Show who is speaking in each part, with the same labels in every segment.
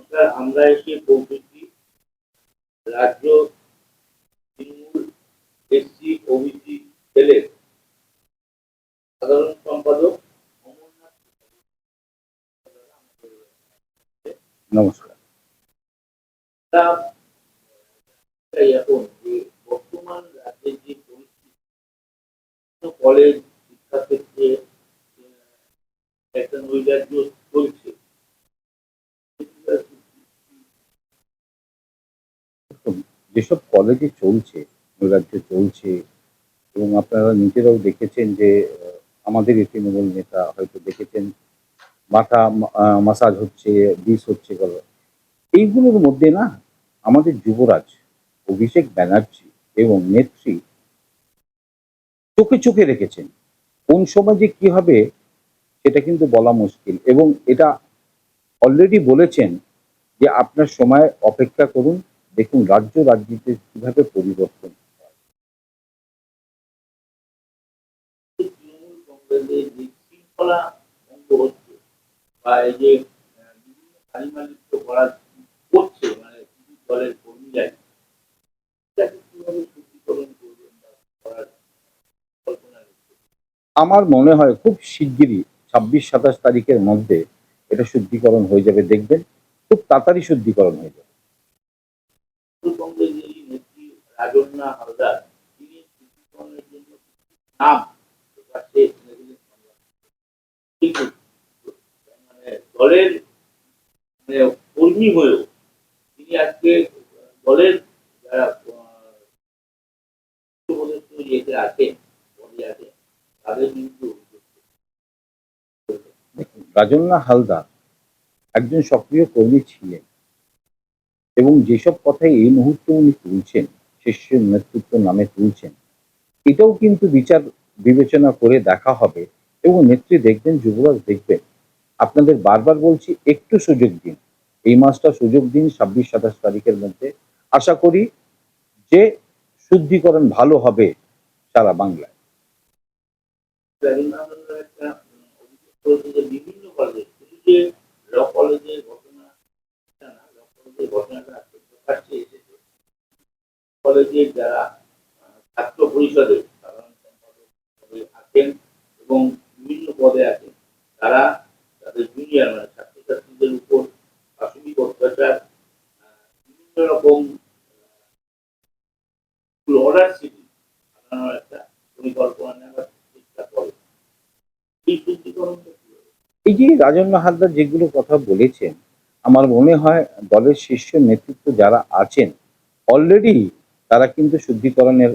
Speaker 1: নমস্কার আমরা এসে পৌঁছেছি রাজ্য তৃণমূল এসসি ওবিসি সেলের সাধারণ সম্পাদক অমরনাথ
Speaker 2: নমস্কার।
Speaker 1: এখন যে বর্তমান রাজ্যের যে পরিস্থিতি কলেজ একটা নৈরাজ্য চলছে।
Speaker 2: যেসব কলেজে চলছে নৈরাজ্য চলছে, এবং আপনারা নিজেরাও দেখেছেন যে আমাদের এই তৃণমূল নেতা হয়তো দেখেছেন, মাথা মাসাজ হচ্ছে বিষ হচ্ছে, গেল। এইগুলোর মধ্যে না, আমাদের যুবরাজ, অভিষেক ব্যানার্জি এবং নেত্রী চোখে চোখে রেখেছেন। কোন সময় যে কি হবে, সেটা কিন্তু বলা মুশকিল। এবং এটা অলরেডি বলেছেন যে, আপনার সময় অপেক্ষা করুন দেখুন, রাজ্য রাজ্যতে কীভাবে পরিবর্তন আমার মনে হয় খুব শিগগিরই ছাব্বিশ, সাতাশ তারিখের মধ্যে এটা শুদ্ধিকরণ হয়ে যাবে, দেখবেন। খুব তাড়াতাড়ি শুদ্ধিকরণ হয়ে যাবে
Speaker 1: তৃণমূল কংগ্রেসের রাজন্না হালদার তিনি জন্য নাম প্রকাশ্যে এনে দিলেন কিন্তু মানে দলের মানে কর্মী হয়েও তিনি আজকে দলের যারা আছেন তাদের
Speaker 2: রাজন্না হালদার একজন সক্রিয় কর্মী ছিলেন এবং যেসব কথাই এই মুহূর্তে উনি তুলছেন শিষ্যের নেতৃত্ব নামে তুলছেন। এটাও কিন্তু বিচার বিবেচনা করে দেখা হবে এবং নেত্রী দেখবেন, যুবরাজ দেখবেন। আপনাদের বারবার বলছি, একটু সুযোগ দিন। এই মাসটা সুযোগ দিন ছাব্বিশ, সাতাশ তারিখের মধ্যে। আশা করি যে শুদ্ধিকরণ ভালো হবে সারা বাংলায়।
Speaker 1: বিভিন্ন কলেজে ঘটনা ঘটনাটা প্রকাশ্যে কলেজের যারা ছাত্র পরিষদের সাধারণ সম্পাদক আছেন এবং বিভিন্ন পদে আছেন, তারা তাদের জুনিয়র মানে ছাত্রছাত্রীদের উপর প্রাথমিক অত্যাচার বিভিন্ন রকম অর্ডার সিটি বানানোর একটা পরিকল্পনা নেওয়ার চেষ্টা করে। এই শুদ্ধিকরণটা
Speaker 2: এই যে রাজন্না হালদার যেগুলো কথা বলেছেন, আমার মনে হয় দলের শীর্ষ নেতৃত্ব যারা আছেন অলরেডি তারা কিন্তু শুদ্ধিকরণের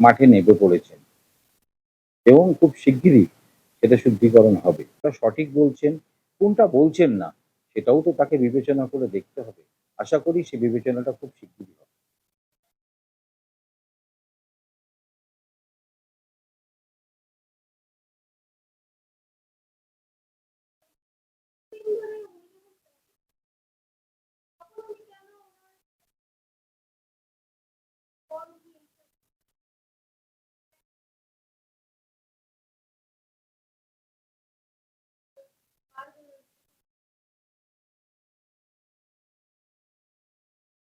Speaker 2: মাঠে নেমে পড়েছেন। এবং খুব শিগগিরই সেটা শুদ্ধিকরণ হবে। তা সঠিক বলছেন, কোনটা বলছেন না, সেটাও তো তাকে বিবেচনা করে দেখতে হবে। আশা করি সে বিবেচনাটা খুব শিগগিরই হবে।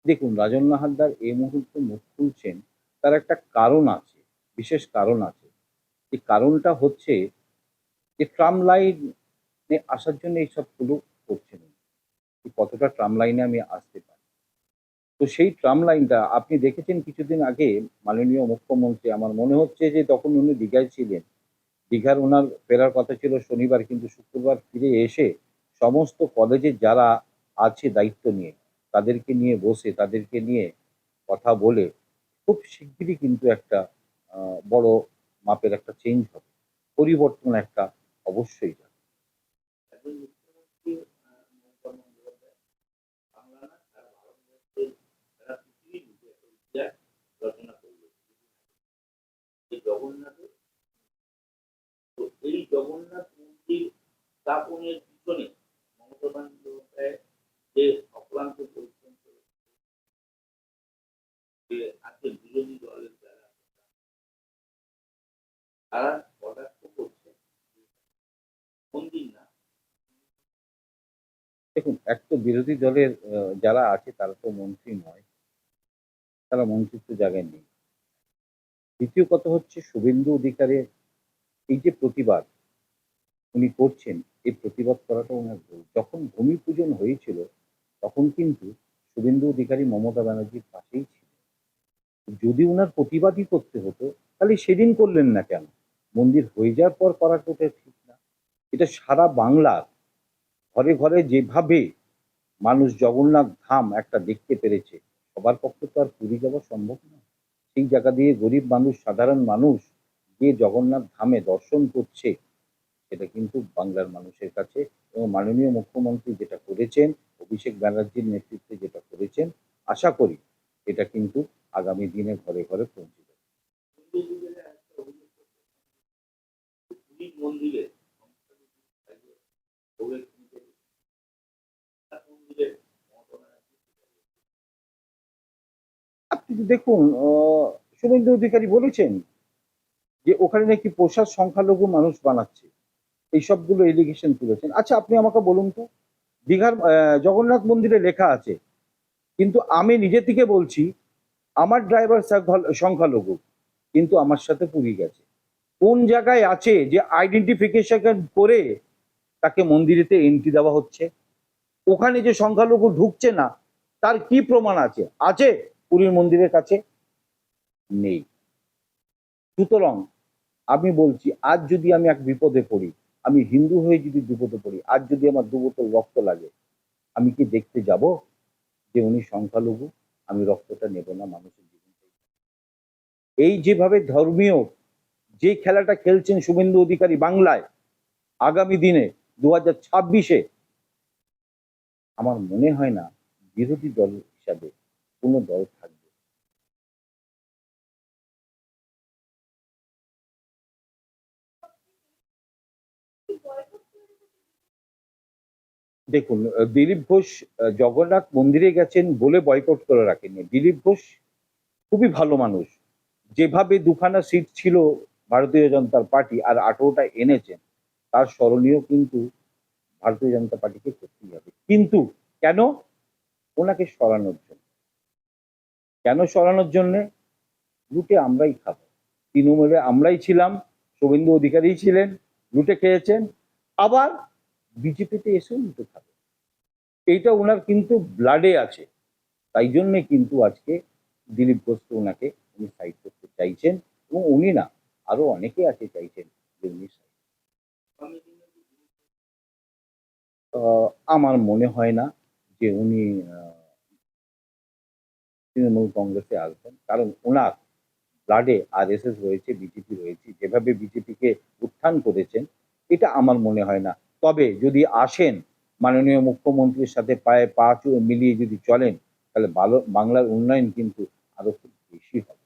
Speaker 2: দেখুন, রাজন্না হালদার এই মুহূর্তে মুখ খুলছেন, তার একটা কারণ আছে, বিশেষ কারণ আছে। এই কারণটা হচ্ছে যে ট্রাম লাইনে আসার জন্য এইসবগুলো করছেন কতটা ট্রাম লাইনে আমি আসতে পারি। তো সেই ট্রাম লাইনটা আপনি দেখেছেন কিছুদিন আগে? মাননীয় মুখ্যমন্ত্রী, আমার মনে হচ্ছে যে তখন উনি দীঘায় ছিলেন। দীঘার ওনার ফেরার কথা ছিল শনিবার, কিন্তু শুক্রবার ফিরে এসে সমস্ত কলেজের যারা আছে দায়িত্ব নিয়ে, তাদেরকে নিয়ে বসে, তাদেরকে নিয়ে কথা বলে খুব শিগগিরই কিন্তু একটা বড় মাপের একটা চেঞ্জ হবে। পরিবর্তন একটা অবশ্যই যাবে
Speaker 1: একজন মুখ্যমন্ত্রী আহ, মমতা বন্দ্যোপাধ্যায় বাংলা না সারা ভারতবর্ষের সারা পৃথিবীর বুকে একটা ইতিহাস রচনা করল। এই জগন্নাথের তো এই জগন্নাথ মন্দির স্থাপনের পিছনে মমতা বন্দ্যোপাধ্যায় যে অক্লান্ত পরিশ্রম করে যে আজকে বিরোধী দলের যারা তারা কটাক্ষ করছে, মন্দির না।
Speaker 2: দেখুন, এক তো বিরোধী দলের যারা আছে তারা তো মন্ত্রী নয়। তারা মন্ত্রিত্ব জায়গায় নেই। দ্বিতীয় কথা হচ্ছে শুভেন্দু অধিকারের এই যে প্রতিবাদ উনি করছেন, এই প্রতিবাদ করাটা ওনার ভুল। যখন ভূমি পূজন হয়েছিল, তখন কিন্তু শুভেন্দু অধিকারী মমতা ব্যানার্জির পাশেই ছিল যদি ওনার প্রতিবাদই করতে হতো, তাহলে সেদিন করলেন না কেন? মন্দির হয়ে যাওয়ার পর করাটা ওটা ঠিক না। এটা সারা বাংলার ঘরে ঘরে যেভাবে মানুষ জগন্নাথ ধাম একটা দেখতে পেরেছে সবার পক্ষে তো আর পুরী যাওয়া সম্ভব না। সেই জায়গা দিয়ে গরিব মানুষ, সাধারণ মানুষ যে জগন্নাথ ধামে দর্শন করছে, সেটা কিন্তু বাংলার মানুষের কাছে এবং মাননীয় মুখ্যমন্ত্রী যেটা করেছেন, অভিষেক ব্যানার্জির নেতৃত্বে যেটা করেছেন, আশা করি এটা কিন্তু আগামী দিনে ঘরে ঘরে পৌঁছে যাবে।
Speaker 1: মন্দিরে সংখ্যালঘু থাকে, ভোগের কিনতে দিচ্ছে। তার মন্দিরে মমতা ব্যানার্জি
Speaker 2: আপনি দেখুন শুভেন্দু অধিকারী বলেছেন যে ওখানে নাকি প্রসাদ সংখ্যালঘু মানুষ বানাচ্ছে। এই সবগুলো এলিগেশন তুলেছেন। আচ্ছা আপনি আমাকে বলুন তো দীঘার জগন্নাথ মন্দিরে লেখা আছে, কিন্তু আমি নিজে থেকে বলছি, আমার ড্রাইভার সংখ্যালঘু, কিন্তু আমার সাথে পুরী গেছে। কোন জায়গায় আছে যে আইডেন্টিফিকেশন করে তাকে মন্দিরেতে এন্ট্রি দেওয়া হচ্ছে? ওখানে যে সংখ্যালঘু ঢুকছে না, তার কি প্রমাণ আছে? আছে? পুরীর মন্দিরের কাছে নেই। সুতরাং আমি বলছি, আজ যদি আমি এক বিপদে পড়ি, আমি হিন্দু হয়ে যদি বিপদে পড়ি, আজ যদি আমার দু বোতল রক্ত লাগে, আমি কি দেখতে যাব যে উনি সংখ্যালঘু? আমি রক্তটা নেব না, মানুষের জীবন এই যেভাবে ধর্মীয় যে খেলাটা খেলছেন শুভেন্দু অধিকারী বাংলায় আগামী দিনে দু হাজার ছাব্বিশে, আমার মনে হয় না বিরোধী দল হিসাবে কোনো দল দেখুন দিলীপ ঘোষ জগন্নাথ মন্দিরে গেছেন বলে বয়কট করে রাখেননি। দিলীপ ঘোষ খুবই ভালো মানুষ। যেভাবে দুখানা সিট ছিল ভারতীয় জনতার পার্টি আর আঠেরোটা এনেছেন, তার স্মরণীয় কিন্তু ভারতীয় জনতা পার্টিকে করতেই হবে। কিন্তু কেন? ওনাকে সরানোর জন্য। কেন সরানোর জন্যে? লুটে আমরাই খাব। তৃণমূলে আমরাই ছিলাম, শুভেন্দু অধিকারী ছিলেন, লুটে খেয়েছেন। আবার বিজেপিতে এসেও লুটে খাবে এইটা ওনার কিন্তু ব্লাডে আছে। তাই জন্যে কিন্তু আজকে দিলীপ ঘোষকে ওনাকে উনি সাইড করতে চাইছেন এবং উনি না, আরও অনেকে আছে চাইছেন যে উনি আমার মনে হয় না যে উনি তৃণমূল কংগ্রেসে আসবেন। কারণ ওনার ব্লাডে আর এস এস রয়েছে বিজেপি রয়েছে, যেভাবে বিজেপিকে উত্থান করেছেন, এটা আমার মনে হয় না। তবে যদি আসেন মাননীয় মুখ্যমন্ত্রীর সাথে পায়ে পা মিলিয়ে যদি চলেন, তাহলে ভালো, বাংলার উন্নয়ন কিন্তু আরও খুব বেশি হবে।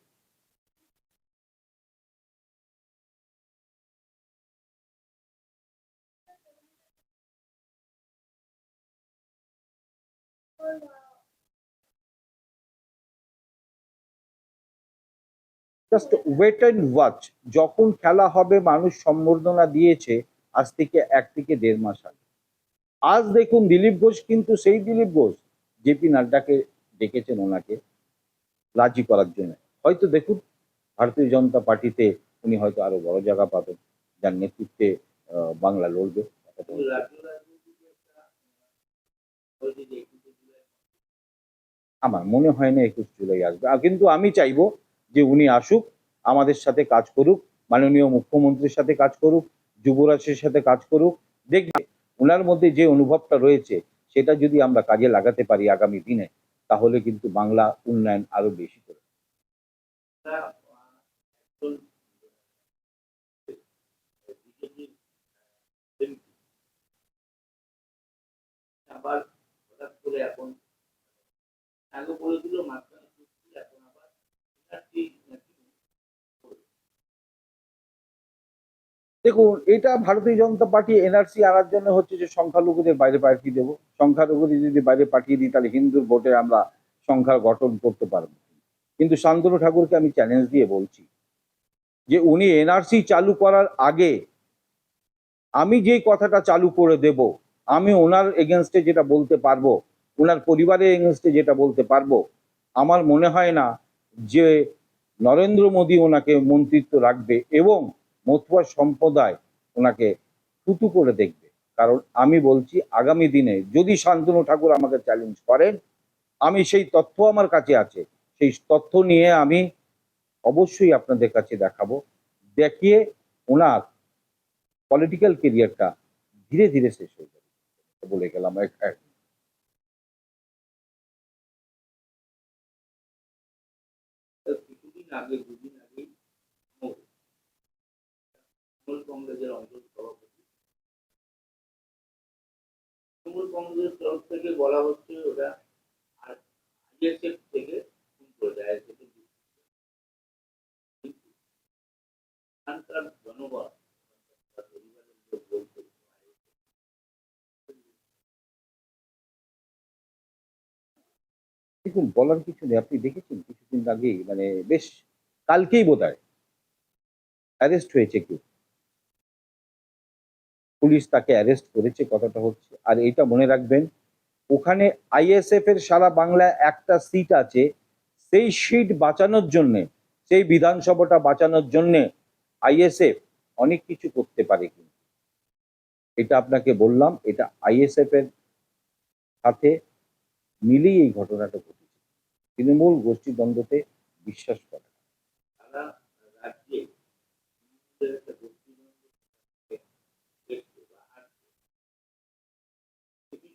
Speaker 2: জাস্ট ওয়েট অ্যান্ড ওয়াচ যখন খেলা হবে, মানুষ সম্বর্ধনা দিয়েছে আজ থেকে এক থেকে দেড় মাস আগে। আজ দেখুন দিলীপ ঘোষ কিন্তু সেই দিলীপ ঘোষ জেপি নাড্ডাকে ডেকেছেন ওনাকে রাজি করার জন্য। হয়তো দেখুন, ভারতীয় জনতা পার্টিতে উনি হয়তো আরও বড় জায়গা পাবেন, যার নেতৃত্বে বাংলা লড়বে। আমার মনে হয় না একুশ জুলাই আসবে। কিন্তু আমি চাইব যে উনি আসুক, আমাদের সাথে কাজ করুক, মাননীয় মুখ্যমন্ত্রীর সাথে কাজ করুক যুবরাজের সাথে কাজ করুক, দেখবে ওনার মধ্যে যে অনুভবটা রয়েছে, সেটা যদি আমরা কাজে লাগাতে পারি আগামী দিনে, তাহলে কিন্তু বাংলা উন্নয়ন আরও বেশি করে।
Speaker 1: করে বলেছিল মাঝখানে এখন আবার
Speaker 2: দেখুন, এটা ভারতীয় জনতা পার্টি, এনআরসি আনার জন্য হচ্ছে যে সংখ্যালঘুদের বাইরে পাঠিয়ে দেবো। সংখ্যালঘুদের যদি বাইরে পাঠিয়ে দিই, তাহলে হিন্দুর ভোটে আমরা সংখ্যা গঠন করতে পারব। কিন্তু শান্তনু ঠাকুরকে আমি চ্যালেঞ্জ দিয়ে বলছি যে উনি এনআরসি চালু করার আগে আমি যে কথাটা চালু করে দেব, আমি ওনার এগেনস্টে যেটা বলতে পারব, ওনার পরিবারের এগেনস্টে যেটা বলতে পারব, আমার মনে হয় না যে নরেন্দ্র মোদী ওনাকে মন্ত্রিত্ব রাখবে এবং মতুয়া সম্প্রদায় ওনাকে থুতু করে দেখবে। কারণ আমি বলছি, আগামী দিনে যদি শান্তনু ঠাকুর আমাকে চ্যালেঞ্জ করেন, আমি সেই তথ্য আমার কাছে আছে। সেই তথ্য নিয়ে আমি অবশ্যই আপনাদের কাছে দেখাবো। দেখিয়ে ওনার পলিটিক্যাল কেরিয়ারটা ধীরে ধীরে শেষ হয়ে যাবে। বলে গেলাম এক-
Speaker 1: আগে দুদিন আগেই তৃণমূল কংগ্রেসের অঞ্চল সভাপতি তৃণমূল কংগ্রেসের তরফ থেকে বলা হচ্ছে ওরা আইএসএফ থেকে
Speaker 2: দেখুন, বলার কিছু নেই। আপনি দেখেছেন কিছুদিন আগেই মানে বেশ কালকেই বোধ হয় অ্যারেস্ট হয়েছে কেউ। পুলিশ তাকে অ্যারেস্ট করেছে, কথাটা হচ্ছে। আর এটা মনে রাখবেন, ওখানে আইএসএফ এর সারা বাংলায় একটা সিট আছে। সেই সিট বাঁচানোর জন্য, সেই বিধানসভাটা বাঁচানোর জন্য আইএসএফ অনেক কিছু করতে পারে কিন্তু। এটা আপনাকে বললাম, এটা আইএসএফ এর সাথে মিলেই এই ঘটনাটা ঘটেছে। তৃণমূল গোষ্ঠীদ্বন্দ্বতে বিশ্বাস করে না।
Speaker 1: সারা রাজ্যে তৃণমূলের একটা গোষ্ঠীদ্বন্দ্ব দেখছে বা আসছে। এ বিষয়ে তৃণমূল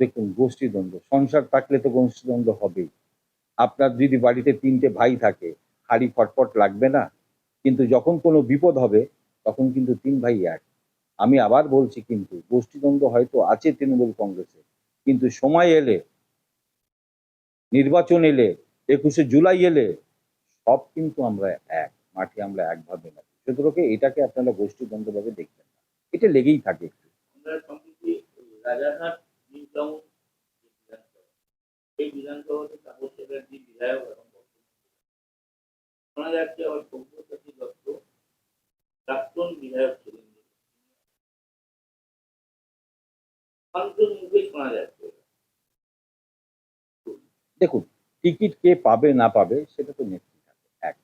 Speaker 2: দেখুন, গোষ্ঠীদ্বন্দ্ব। সংসার থাকলে তো গোষ্ঠীদ্বন্দ্ব হবেই। আপনার যদি বাড়িতে তিনটে ভাই থাকে, হাড়ি ফটফট লাগবে না, কিন্তু যখন কোনো বিপদ হবে, তখন কিন্তু তিন ভাই এক। আমি আবার বলছি কিন্তু, গোষ্ঠীদ্বন্দ্ব হয়তো আছে তৃণমূল কংগ্রেসে, কিন্তু সময় এলে, নির্বাচন এলে, একুশে জুলাই এলে, সব কিন্তু আমরা এক, মাঠে আমরা একভাবে না সুতরাং এটাকে আপনারা গোষ্ঠীদ্বন্দ্বভাবে দেখবেন না। এটা লেগেই থাকে। একটু
Speaker 1: সম্প্রতি রাজারহাট বিধানসভা এই বিধানসভাতে তাপস চ্যাটার্জি বিধায়ক এবং শোনা যাচ্ছে সব্যসাচী দত্ত, প্রাক্তন বিধায়ক ছিলেন
Speaker 2: দেখুন, টিকিট কে পাবে, না পাবে, সেটা তো নেত্রী এক,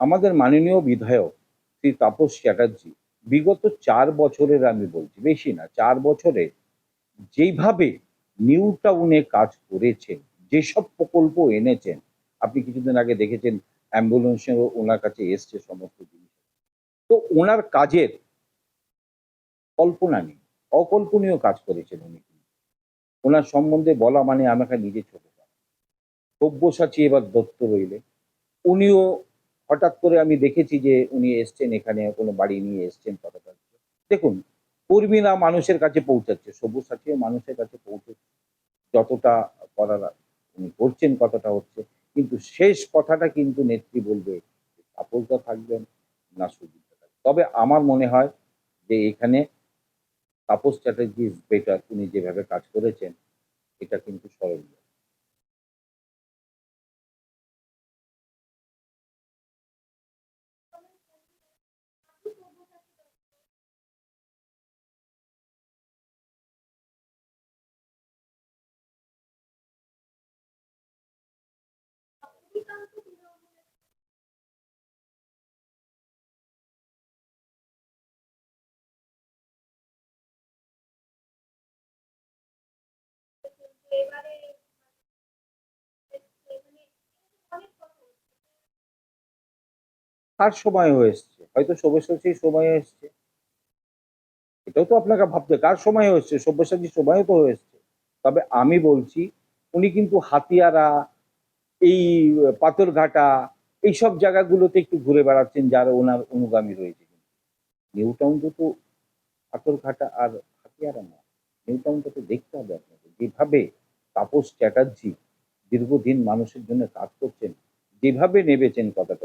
Speaker 2: আমাদের মাননীয় বিধায়ক শ্রী তাপস চ্যাটার্জি বিগত চার বছরের আমি বলছি, বেশি না, চার বছরে যেইভাবে নিউ টাউনে কাজ করেছেন, যেসব প্রকল্প এনেছেন, আপনি কিছুদিন আগে দেখেছেন অ্যাম্বুলেন্সেরও ওনার কাছে এসছে সমস্ত জিনিস। তো ওনার কাজের কল্পনা নেই, অকল্পনীয় কাজ করেছেন উনি। ওনার সম্বন্ধে বলা মানে আমাকে নিজে ছোট করা। সব্যসাচী এবার দত্ত রইলে উনিও হঠাৎ করে আমি দেখেছি যে উনি এসছেন এখানে, কোনো বাড়ি নিয়ে এসছেন কথাটা। দেখুন কর্মীরা মানুষের কাছে পৌঁছাচ্ছে সব্যসাচীও মানুষের কাছে পৌঁছাচ্ছে যতটা করার উনি করছেন কথাটা হচ্ছে, কিন্তু শেষ কথাটা কিন্তু নেত্রী বলবে তাপসদা থাকবেন না সুজিতদা থাকবেন তবে আমার মনে হয় যে এখানে তাপস চ্যাটার্জি বেটার উনি যেভাবে কাজ করেছেন, এটা কিন্তু স্মরণীয় কার সময় হয়ে এসছে। হয়তো সব্যসাচীর সময় এসছে। এটাও তো আপনাকে ভাবতে, কার সময় হয়েছে সব্যসাচীর সময়ও তো হয়েছে তবে আমি বলছি, উনি কিন্তু হাতিয়ারা, এই পাথরঘাটা, এইসব জায়গাগুলোতে একটু ঘুরে বেড়াচ্ছেন যারা ওনার অনুগামী রয়েছে নিউ টাউনটা তো পাথরঘাটা আর হাতিয়ারা না। নিউ টাউনটা তো দেখতে হবে আপনাকে যেভাবে তাপস চ্যাটার্জি দীর্ঘদিন মানুষের জন্য কাজ করছেন, যেভাবে নেবেছেন কথাটা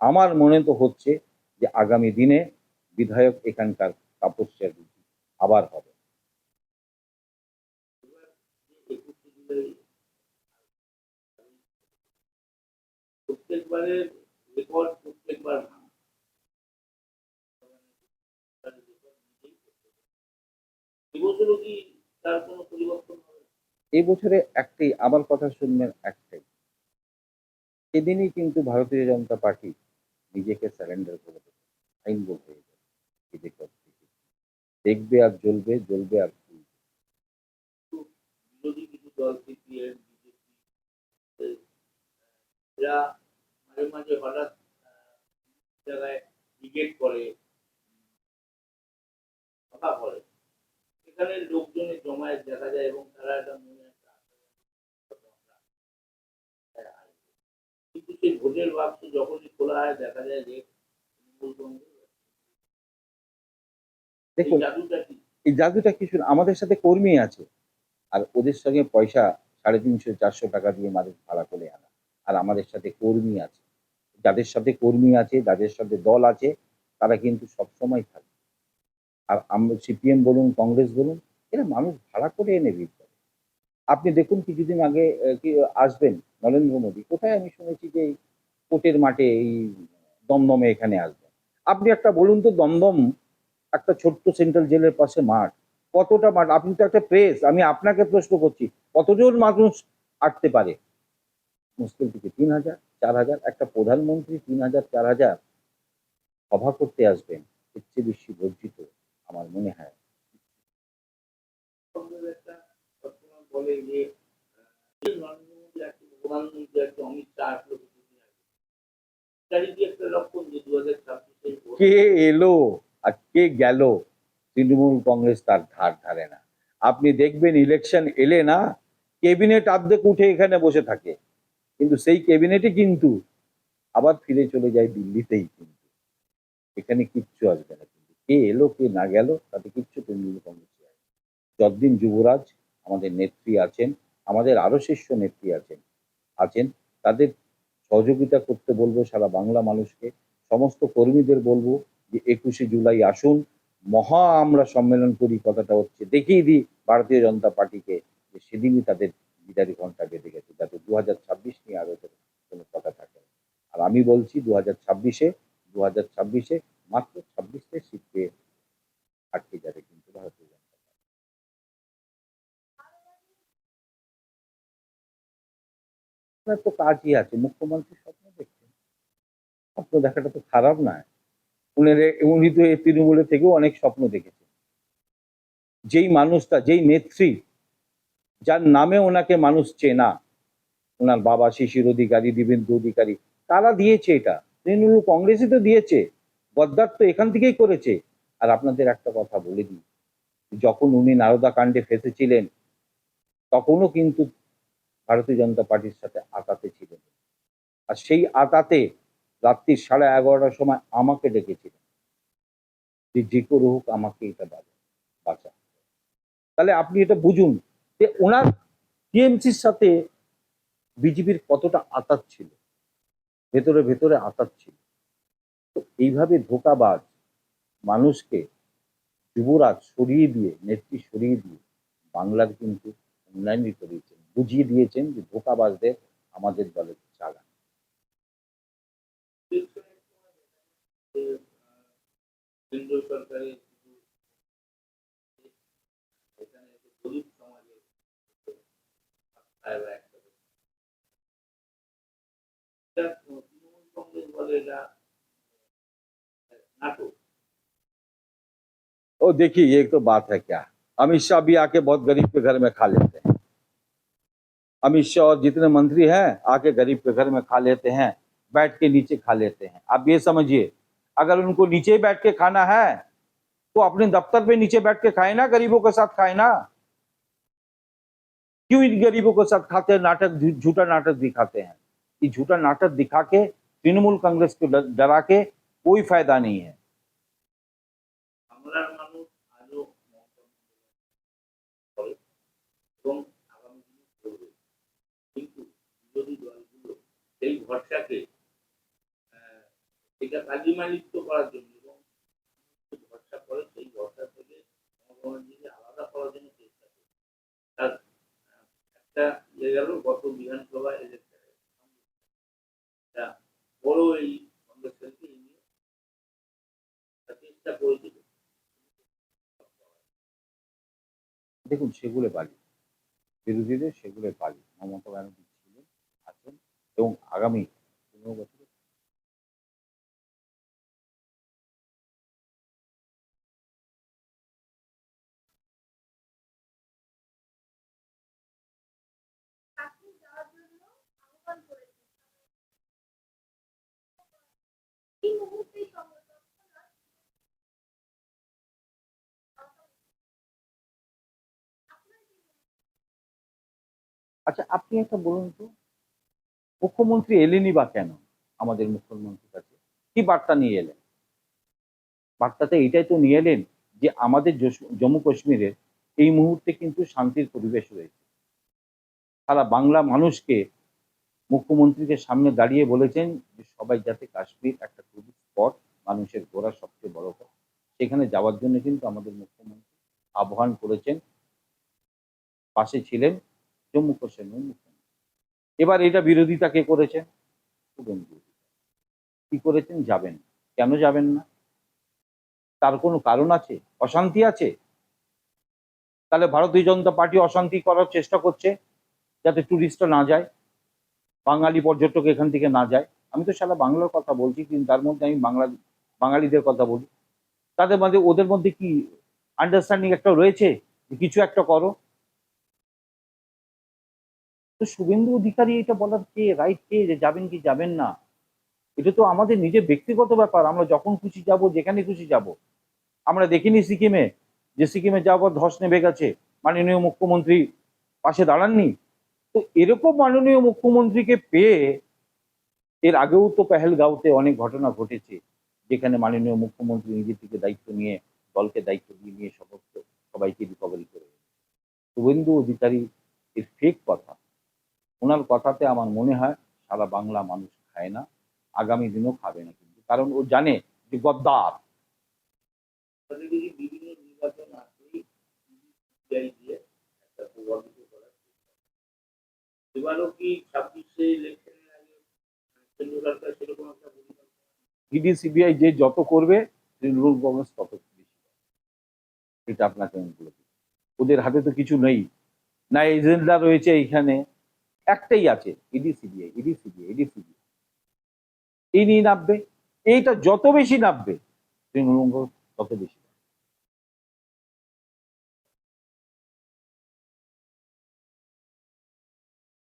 Speaker 2: আমার মনে তো হচ্ছে যে আগামী দিনে বিধায়ক এখানকার তাপস চ্যাটার্জি আবার হবে।
Speaker 1: প্রত্যেকবারের রেকর্ড প্রত্যেকবার
Speaker 2: এই বছরে একটাই আমার কথা শুনবেন একটাই। সেদিনই কিন্তু ভারতীয় জনতা পার্টি নিজেকে স্যারেন্ডার করে দেবে। আইন বল হয়ে যাবে দেখবে আর জ্বলবে জ্বলবে আর
Speaker 1: এরা মাঝে মাঝে হঠাৎ জায়গায় ব্রিগেড করে, কথা বলে। সেখানে লোকজনের জমায়েত দেখা যায় এবং তারা একটা মনে কিন্তু সেই ভোটের বাক্স যখনই খোলা হয় দেখা যায় যে
Speaker 2: দেখুন এই জাদুটা কিছু আমাদের সাথে কর্মী আছে আর ওদের সঙ্গে পয়সা সাড়ে তিনশো চারশো টাকা দিয়ে মানুষ ভাড়া করে আনা আর আমাদের সাথে কর্মী আছে। যাদের সাথে কর্মী আছে যাদের সাথে দল আছে তারা কিন্তু সবসময় থাকে। আর আমরা সিপিএম বলুন কংগ্রেস বলুন এরা মানুষ ভাড়া করে এনে ভিড় করে। আপনি দেখুন কিছুদিন আগে কি আসবেন নরেন্দ্র মোদী, কোথায় আমি শুনেছি যে এই কোর্টের মাঠে এই দমদমে এখানে আসবেন আপনি একটা বলুন তো, দমদম একটা ছোট্ট সেন্ট্রাল জেলের পাশে মাঠ, কতটা মাঠ? আপনি তো একটা প্রেস, আমি আপনাকে প্রশ্ন করছি, কতজন মানুষ আটতে পারে? মুশকিল থেকে তিন হাজার, চার হাজার, একটা প্রধানমন্ত্রী তিন হাজার, চার হাজার সভা করতে আসবেন, এর চেয়ে বেশি বর্জিত আমার মনে হয়
Speaker 1: বলে যে প্রধানমন্ত্রী আসছে অমিত শাহ আসলো কিছুদিন আগে এটারই কি একটা লক্ষণ যে দু হাজার ছাব্বিশে
Speaker 2: কে এলো আর কে গেল তৃণমূল কংগ্রেস তার ধার ধারে না। আপনি দেখবেন ইলেকশন এলে না ক্যাবিনেট অর্ধেক উঠে এখানে বসে থাকে। কিন্তু সেই ক্যাবিনেটে কিন্তু আবার ফিরে চলে যায় দিল্লিতেই কিন্তু। এখানে কিচ্ছু আসবে না কিন্তু। কে এলো, কে না গেল, তাতে কিচ্ছু তৃণমূল কংগ্রেস যতদিন যুবরাজ আমাদের নেত্রী আছেন, আমাদের আরও শীর্ষ নেত্রী আছেন আছেন, তাদের সহযোগিতা করতে বলব সারা বাংলা মানুষকে। সমস্ত কর্মীদের বলব যে একুশে জুলাই আসুন, মহা আমরা সম্মেলন করি, কথাটা হচ্ছে, দেখিয়ে দিই ভারতীয় জনতা পার্টিকে যে সেদিনই তাদের বিদারি ঘণ্টা বেঁধে গেছে, যাতে দু হাজার ছাব্বিশ নিয়ে আরও যাতে কোনো কথা থাকে আর আমি বলছি দু হাজার ছাব্বিশে দু হাজার ছাব্বিশে মাত্র ছাব্বিশটা সিট পেয়ে আটকে যাবে কিন্তু ভারতীয় আপনার তো কাজই আছে, মুখ্যমন্ত্রী স্বপ্ন দেখছেন। স্বপ্ন দেখাটা তো খারাপ নয়। উনি উনি তো এই তৃণমূলের থেকেও অনেক স্বপ্ন দেখেছেন। যেই মানুষটা, যেই নেত্রী, যার নামে ওনাকে মানুষ চেনা, ওনার বাবা শিশির অধিকারী দিবেন্দু অধিকারী, তারা দিয়েছে এটা। তৃণমূল কংগ্রেসই তো দিয়েছে। গদ্দার তো এখান থেকেই করেছে। আর আপনাদের একটা কথা বলে দিই, যখন উনি নারদা কাণ্ডে ফেসেছিলেন, তখনও কিন্তু ভারতীয় জনতা পার্টির সাথে আতাতে ছিলেন। আর সেই আতাতে রাত্রি সাড়ে এগারোটার সময় আমাকে ডেকেছিলেন। যে যে করে হোক আমাকে এটা বাঁচা। বাঁচা। তাহলে আপনি এটা বুঝুন যে ওনার টিএমসির সাথে বিজেপির কতটা আতাত ছিল। ভেতরে ভেতরে আতাত ছিল। তো এইভাবে ধোকাবাজ মানুষকে যুবরাজ সরিয়ে দিয়ে, নেত্রী সরিয়ে দিয়ে বাংলার কিন্তু উন্নয়নই করিয়েছেন বুঝিয়ে দিয়েছেন যে ধোকাবাজদের আমাদের দলে জায়গা নেই।
Speaker 1: ইলেকশনের সময় দেখা যাচ্ছে, আহ, কেন্দ্র সরকারের কিছু এখানে যে গরিব সমাজের আত্মায়রা একটা ব্যাপার। এটা তৃণমূল কংগ্রেস বলে এটা নাটক
Speaker 2: ओ देखिए ये तो बात है क्या अमित शाह भी आके बहुत गरीब के घर में खा लेते हैं अमित शाह और जितने मंत्री हैं, आके गरीब के घर में खा लेते हैं, बैठ के नीचे खा लेते हैं। आप ये समझिए, अगर उनको नीचे बैठ के खाना है तो अपने दफ्तर पे नीचे बैठ के खाए ना, गरीबों के साथ खाए ना। क्यों इन गरीबों के साथ खाते हैं, नाटक झूठा नाटक दिखाते हैं? ये झूठा नाटक दिखा के तृणमूल कांग्रेस को डरा के कोई फ़ायदा नहीं है।
Speaker 1: বিরোধী দলগুলো সেই ভরসাকে এটা কালিমালিপ্ত করার জন্য এবং ভরসা করে সেই ভরসা থেকে মমতা আলাদা করার জন্য চেষ্টা করে। তার একটা ইয়ে গেল গত বিধানসভা ইলেকশনে বড় এই কংগ্রেসকে নিয়ে চেষ্টা করেছিল
Speaker 2: দেখুন, সেগুলো বালি বিরোধীদের সেগুলো বালি মমতা ব্যানার্জি আছেন এবং আগামী পনেরো বছরে আচ্ছা আপনি একটা বলুন তো। মুখ্যমন্ত্রী এলেনই বা কেন আমাদের মুখ্যমন্ত্রীর কাছে? কি বার্তা নিয়ে এলেন? বার্তাতে এইটাই তো নিয়ে এলেন যে আমাদের জম্মু কাশ্মীরের এই মুহূর্তে কিন্তু শান্তির পরিবেশ রয়েছে। সারা বাংলা মানুষকে মুখ্যমন্ত্রীকে সামনে দাঁড়িয়ে বলেছেন যে সবাই যাতে কাশ্মীর একটা টুরিস্ট স্পট মানুষের ঘোরার সবচেয়ে বড় কথা সেখানে যাওয়ার জন্য কিন্তু আমাদের মুখ্যমন্ত্রী আহ্বান করেছেন। পাশে ছিলেন জম্মু মুখ্যমন্ত্রী। এবার এটা বিরোধিতা কে করেছেন কি করেছেন? যাবেন কেন যাবেন না? তার কোনো কারণ আছে? অশান্তি আছে? তাহলে ভারতীয় জনতা পার্টি অশান্তি করার চেষ্টা করছে যাতে টুরিস্টরা না যায়, বাঙালি পর্যটক এখান থেকে না যায়। আমি তো সারা বাংলার কথা বলছি, কিন্তু তার মধ্যে আমি বাংলা, বাঙালিদের কথা বলি। তাদের মধ্যে, ওদের মধ্যে কি আন্ডারস্ট্যান্ডিং একটা রয়েছে? কিছু একটা করো। তো শুভেন্দু অধিকারী এটা বলার কে রাইট কে যে যাবেন কি যাবেন না, এটা তো আমাদের নিজের ব্যক্তিগত ব্যাপার। আমরা যখন খুশি যাব, যেখানে খুশি যাব। আমরা দেখিনি সিকিমে, যে সিকিমে যাওয়ার ধস নেমে গেছে। মাননীয় মুখ্যমন্ত্রী পাশে দাঁড়াননি। তো এরকম মাননীয় মুখ্যমন্ত্রীকে পেয়ে এর আগেও তো পেহেলগাঁওতে অনেক ঘটনা ঘটেছে, যেখানে মাননীয় মুখ্যমন্ত্রী নিজের থেকে দায়িত্ব নিয়ে, দলকে দায়িত্ব দিয়ে নিয়ে সমস্ত সবাইকে রিকভারি করে শুভেন্দু অধিকারী এর ফেক কথা। ওনার কথাতে আমার মনে হয় সারা বাংলা মানুষ খায় না, আগামী দিনও খাবে না কিন্তু। কারণ ও জানে যে গদ্দার। ইডি সিবিআই যে যত করবে, তৃণমূল কংগ্রেস তত বেশি। এটা আপনাকে আমি বলে ওদের হাতে তো কিছু নেই। না, এজেন্ডা রয়েছে এইখানে। একটাই আছে ED CBI ED CBI ED CBI এই নিয়ে নামবে, এইটা যত বেশি নামবে, তৃণমূল তত বেশি